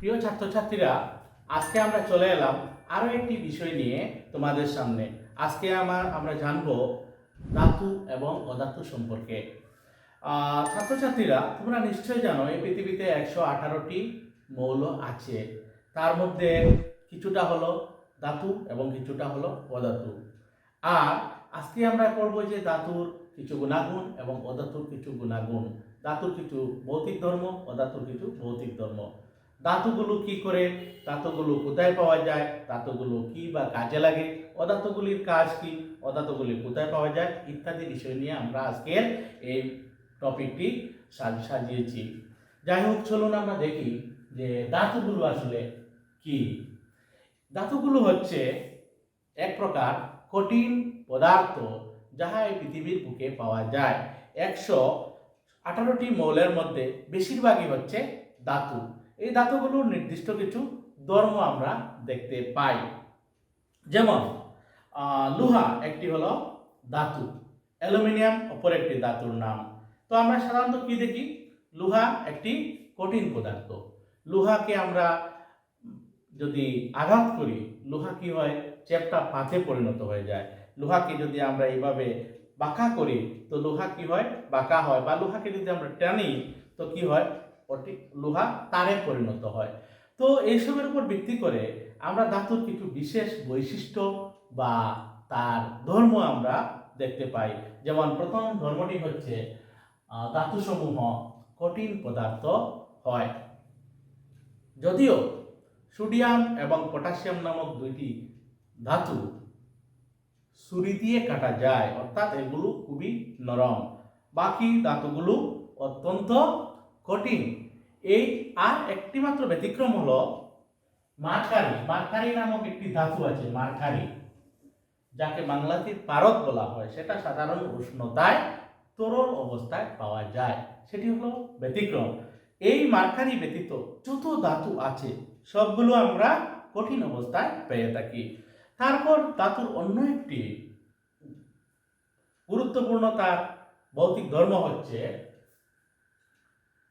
প্রিয় ছাত্রছাত্রীরা, আজকে আমরা চলে এলাম আরও একটি বিষয় নিয়ে তোমাদের সামনে। আজকে আমার, আমরা জানব ধাতু এবং অধাতু সম্পর্কে। ছাত্রছাত্রীরা, তোমরা নিশ্চয়ই জানো, এই পৃথিবীতে একশো আঠারোটি মৌল আছে। তার মধ্যে কিছুটা হলো ধাতু এবং কিছুটা হলো অধাতু। আর আজকে আমরা পড়ব যে ধাতুর কিছু গুণাগুণ এবং অধাতুর কিছু গুণাগুণ। ধাতুর কিছু ভৌতিক ধর্ম, অধাতুর কিছু ভৌতিক ধর্ম। ধাতুগুলো কি করে? ধাতুগুলো কোথায় পাওয়া যায়? ধাতুগুলো কি বা কাজে লাগে? অধাতুগুলির কাজ কি? অধাতুগুলি কোথায় পাওয়া যায়? ইত্যাদি বিষয় নিয়ে আমরা আজকের এই টপিকটি সাজ- সাজিয়েছি। যাই হোক, চলুন আমরা দেখি যে ধাতুগুলো আসলে কি? ধাতুগুলো হচ্ছে এক প্রকার কঠিন পদার্থ যাহা এই পৃথিবীর বুকে পাওয়া যায়। একশো আঠারোটি মৌলের মধ্যে বেশিরভাগই হচ্ছে ধাতু। এই ধাতুগুলোর নির্দিষ্ট কিছু ধর্ম আমরা দেখতে পাই। যেমন লোহা একটি হলো ধাতু, অ্যালুমিনিয়াম অপর একটি ধাতুর নাম। তো আমরা সাধারণত কি দেখি? লোহা একটি কঠিন পদার্থ। লোহাকে আমরা যদি আঘাত করি, লোহা কি হয়? চেপটা পাথে পরিণত হয়ে যায়। লোহাকে যদি আমরা এইভাবে বাঁকা করি, তো লোহা কি হয়? বাঁকা হয়। বা লোহাকে যদি আমরা টানি, তো কি হয়? ওটি লোহা তারে পরিণত হয়। তো এইসবের উপর ভিত্তি করে আমরা ধাতুর কিছু বিশেষ বৈশিষ্ট্য বা তার ধর্ম আমরা দেখতে পাই। যেমন প্রথম ধর্মটি হচ্ছে ধাতুসমূহ কঠিন পদার্থ হয়। যদিও সোডিয়াম এবং পটাশিয়াম নামক দুইটি ধাতু ছুরি দিয়ে কাটা যায়, অর্থাৎ এগুলো খুবই নরম। বাকি ধাতুগুলো অত্যন্ত কঠিন। এই আর একটি মাত্র ব্যতিক্রম হলো মার্কারি। মার্কারি নামক একটি ধাতু আছে, মার্কারি, যাকে বাংলাতে পারদ বলা হয়। সেটা সাধারণ উষ্ণতায় তরল অবস্থায় পাওয়া যায়। সেটি হলো ব্যতিক্রম। এই মার্কারি ব্যতীত যত ধাতু আছে, সবগুলো আমরা কঠিন অবস্থায় পেয়ে থাকি। তারপর ধাতুর অন্য একটি গুরুত্বপূর্ণ তার ভৌতিক ধর্ম হচ্ছে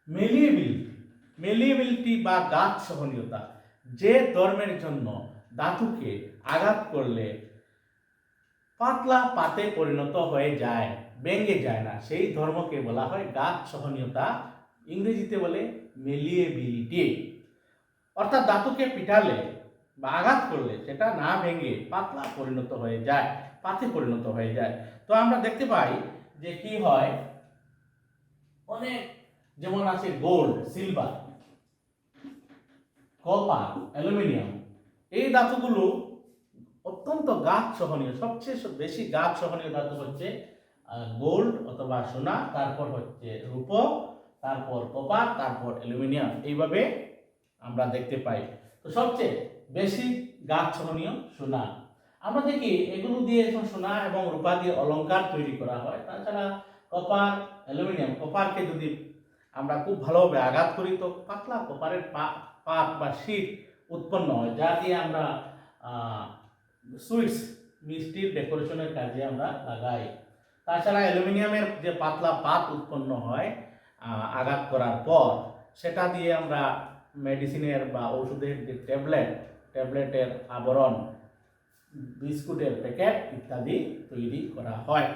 মেলিয়েবিলিটি মেলিয়েবিলিটি বা গাছ সহনীয়তা, যে ধর্মের জন্য ধাতুকে আঘাত করলে পাতলা পাতে পরিণত হয়ে যায়, ভেঙে যায় না। সেই ধর্মকে বলা হয় গাছ সহনীয়তা। ইংরেজিতে বলে মেলিয়েবিলিটি। অর্থাৎ ধাতুকে পিটালে বা আঘাত করলে সেটা না ভেঙে পাতলা পরিণত হয়ে যায়, পাতে পরিণত হয়ে যায়। তো আমরা দেখতে পাই যে কি হয়? অনেক যেমন আছে গোল্ড সিলভার কপার অ্যালুমিনিয়াম এই ধাতুগুলো অত্যন্ত গাছ সহনীয়, সবচেয়ে বেশি গাছ সহনীয় ধাতু হচ্ছে গোল্ড অথবা সোনা, তারপর হচ্ছে রূপ, তারপর কপার তারপর অ্যালুমিনিয়াম এইভাবে আমরা দেখতে পাই। তো সবচেয়ে বেশি গাছ সহনীয় সোনা। আমরা দেখি এগুলো দিয়ে এখন সোনা এবং রূপা দিয়ে অলঙ্কার তৈরি করা হয়। তাছাড়া কপার অ্যালুমিনিয়াম কপারকে যদি আমরা খুব ভালোভাবে আঘাত করি তো পাতলা কপারের পা- পাত বা শীত উৎপন্ন হয়, যা দিয়ে আমরা সুইটস মিষ্টির ডেকোরেশনের কাজে আমরা লাগাই। তাছাড়া অ্যালুমিনিয়ামের যে পাতলা পাত উৎপন্ন হয় আঘাত করার পর, সেটা দিয়ে আমরা মেডিসিনের বা ওষুধের যে ট্যাবলেট, ট্যাবলেটের আবরণ, বিস্কুটের প্যাকেট ইত্যাদি তৈরি করা হয়।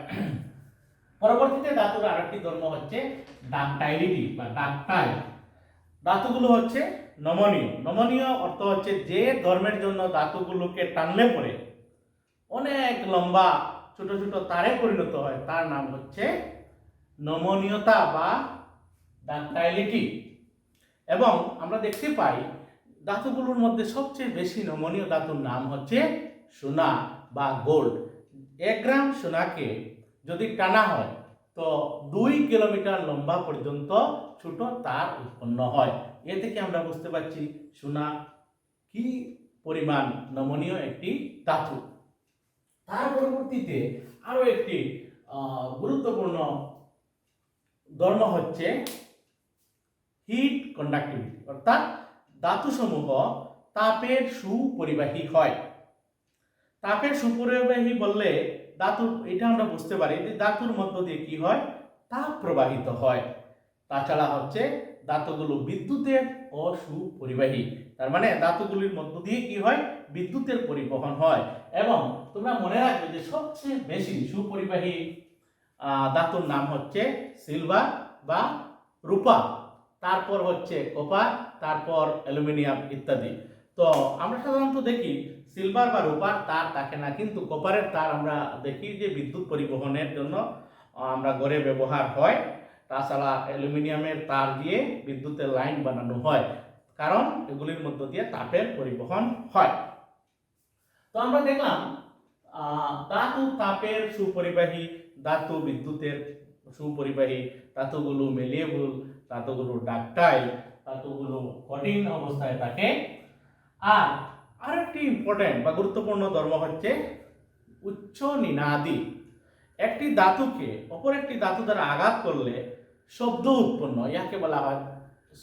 পরবর্তীতে ধাতুর আরেকটি ধর্ম হচ্ছে ডাকটাইলিটি বা ডাকটাইল ধাতুগুলো হচ্ছে নমনীয়। নমনীয় অর্থ হচ্ছে যে ধর্মের জন্য ধাতুগুলোকে টানলে পরে অনেক লম্বা ছোট ছোট তারে পরিণত হয়। তার নাম হচ্ছে নমনীয়তা বা ডাকটাইলিটি। এবং আমরা দেখতে পাই ধাতুগুলোর মধ্যে সবচেয়ে বেশি নমনীয় ধাতুর নাম হচ্ছে সোনা বা গোল্ড। এক গ্রাম সোনাকে যদি টানা হয়, তো দুই কিলোমিটার লম্বা পর্যন্ত ছোট তার উৎপন্ন হয়। এ থেকে আমরা বুঝতে পারছি, সোনা কি পরিমাণ নমনীয় একটি ধাতু। তার পরবর্তীতে আরও একটি গুরুত্বপূর্ণ ধর্ম হচ্ছে হিট কন্ডাক্টিভিটি, অর্থাৎ ধাতুসমূহ তাপের সুপরিবাহী হয়। তাপের সুপরিবাহী বললে ধাতু এটা আমরা বুঝতে পারি যে ধাতুর মধ্য দিয়ে কি হয়? তাপ প্রবাহিত হয়। তাছাড়া হচ্ছে ধাতুগুলো বিদ্যুতের ও সুপরিবাহী তার মানে ধাতুগুলির মধ্য দিয়ে কি হয়? বিদ্যুতের পরিবহন হয়। এবং তোমরা মনে রাখবে যে সবচেয়ে বেশি সুপরিবাহী ধাতুর নাম হচ্ছে সিলভার বা রূপা। তারপর হচ্ছে কপার, তারপর অ্যালুমিনিয়াম ইত্যাদি। তো আমরা সাধারণত দেখি সিলভার বা রূপার তার থাকে না, কিন্তু কপারের তার আমরা দেখি যে বিদ্যুৎ পরিবহনের জন্য আমরা ঘরে ব্যবহার হয়। তাছাড়া অ্যালুমিনিয়ামের তার দিয়ে বিদ্যুতের লাইন বানানো হয়, কারণ এগুলির মধ্য দিয়ে তাপের পরিবহন হয়। তো আমরা দেখলাম ধাতু তাপের সুপরিবাহী, ধাতু বিদ্যুতের সুপরিবাহী, ধাতুগুলো মেলিয়েবল ধাতুগুলো ডাকটাইল, ধাতুগুলো কঠিন অবস্থায় থাকে। আর আরেকটি ইম্পর্টেন্ট বা গুরুত্বপূর্ণ ধর্ম হচ্ছে উচ্চ নিনাদি। একটি ধাতুকে অপর একটি ধাতু দ্বারা আঘাত করলে শব্দ উৎপন্ন, ইয়াকে বলা হয়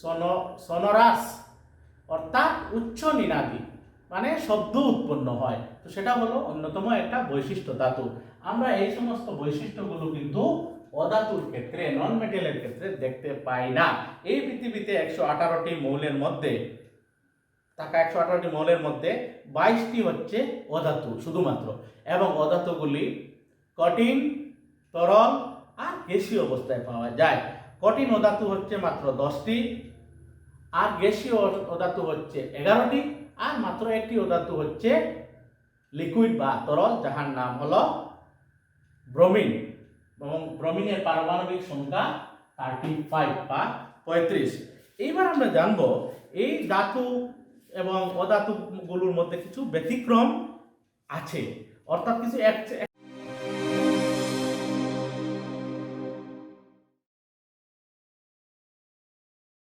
সন, সনরাস, অর্থাৎ উচ্চ নিনাদি মানে শব্দ উৎপন্ন হয়। তো সেটা হলো অন্যতম একটা বৈশিষ্ট্য ধাতু। আমরা এই সমস্ত বৈশিষ্ট্যগুলো কিন্তু অধাতুর ক্ষেত্রে নন মেটেলের ক্ষেত্রে দেখতে পাই না। এই পৃথিবীতে একশো আঠারোটি মৌলের মধ্যে থাকা একশো আঠারোটি মৌলের মধ্যে বাইশটি হচ্ছে অধাতু, শুধুমাত্র। এবং অধাতুগুলি কঠিন, তরল আর গ্যাসীয় অবস্থায় পাওয়া যায়। কঠিন অধাতু হচ্ছে মাত্র দশটি, আর গ্যাসীয় অধাতু হচ্ছে এগারোটি, আর মাত্র একটি অধাতু হচ্ছে লিকুইড বা তরল, যাহার নাম হলো ব্রোমিন এবং ব্রোমিনের পারমাণবিক সংখ্যা থার্টি ফাইভ বা পঁয়ত্রিশ। এইবার আমরা জানব, এই ধাতু এবং অধাতুগুলোর মধ্যে কিছু ব্যতিক্রম আছে। অর্থাৎ কিছু এক